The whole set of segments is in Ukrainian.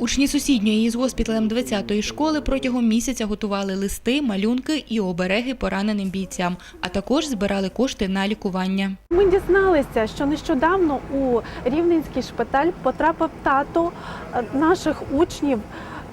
Учні сусідньої із госпіталем 20-ї школи протягом місяця готували листи, малюнки і обереги пораненим бійцям, а також збирали кошти на лікування. Ми дізналися, що нещодавно у Рівненський шпиталь потрапив тато е, наших учнів.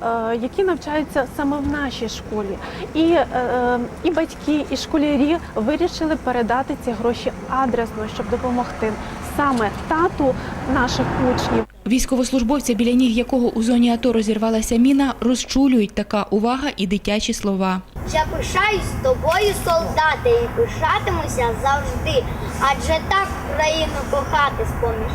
е, Які навчаються саме в нашій школі, і, е, і батьки, і школярі вирішили передати ці гроші адресно, щоб допомогти саме тату наших учнів. Військовослужбовця, біля ніг якого у зоні АТО розірвалася міна, розчулюють така увага і дитячі слова. Я пишаюсь тобою, солдати, і пишатимуся завжди. Адже так країну кохати споміж.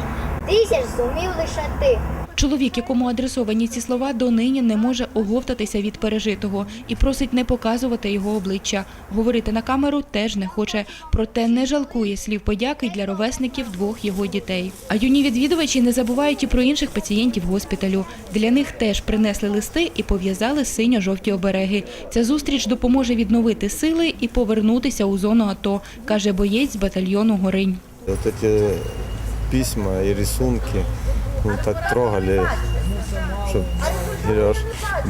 Тисяч зумів лише ти. Чоловік, якому адресовані ці слова, донині не може оговтатися від пережитого і просить не показувати його обличчя. Говорити на камеру теж не хоче, проте не жалкує слів подяки для ровесників двох його дітей. А юні відвідувачі не забувають і про інших пацієнтів госпіталю. Для них теж принесли листи і пов'язали синьо-жовті обереги. Ця зустріч допоможе відновити сили і повернутися у зону АТО, каже боєць з батальйону Горинь. Вот эти письма и рисунки ну, так трогали, что берешь,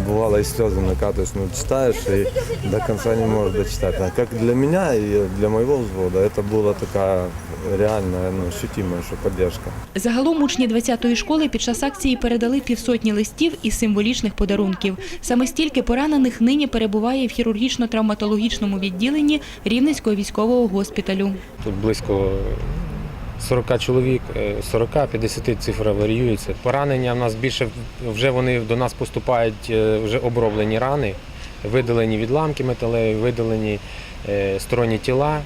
бывало и слезы накатываешь, ну, читаешь и до конца не можешь дочитать. А как для меня и для моего взвода это была такая реальная, ну, ощутимая что поддержка. Загалом учні 20-ї школи під час акції передали півсотні листів із символічних подарунків. Саме стільки поранених нині перебуває в хірургічно-травматологічному відділенні Рівненського військового госпіталю. Тут близько 40 чоловік, е, 40-50 цифра варіюється. Поранення в нас більше вже вони до нас поступають е, вже оброблені рани, видалені відламки металеві, видалені е, сторонні тіла.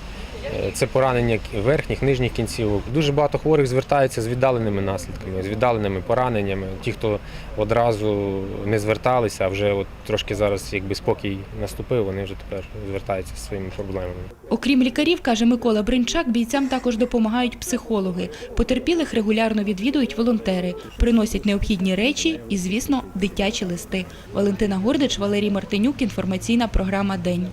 Е, Це поранення верхніх, нижніх кінцівок. Дуже багато хворих звертаються з віддаленими наслідками, з віддаленими пораненнями. Ті, хто одразу не зверталися, а вже от трошки зараз, якби спокій наступив, вони вже тепер звертаються зі своїми проблемами. Окрім лікарів, каже Микола Бринчак, бійцям також допомагають психологи. Потерпілих регулярно відвідують волонтери, приносять необхідні речі і, звісно, дитячі листи. Валентина Гордич, Валерій Мартинюк. Інформаційна програма День.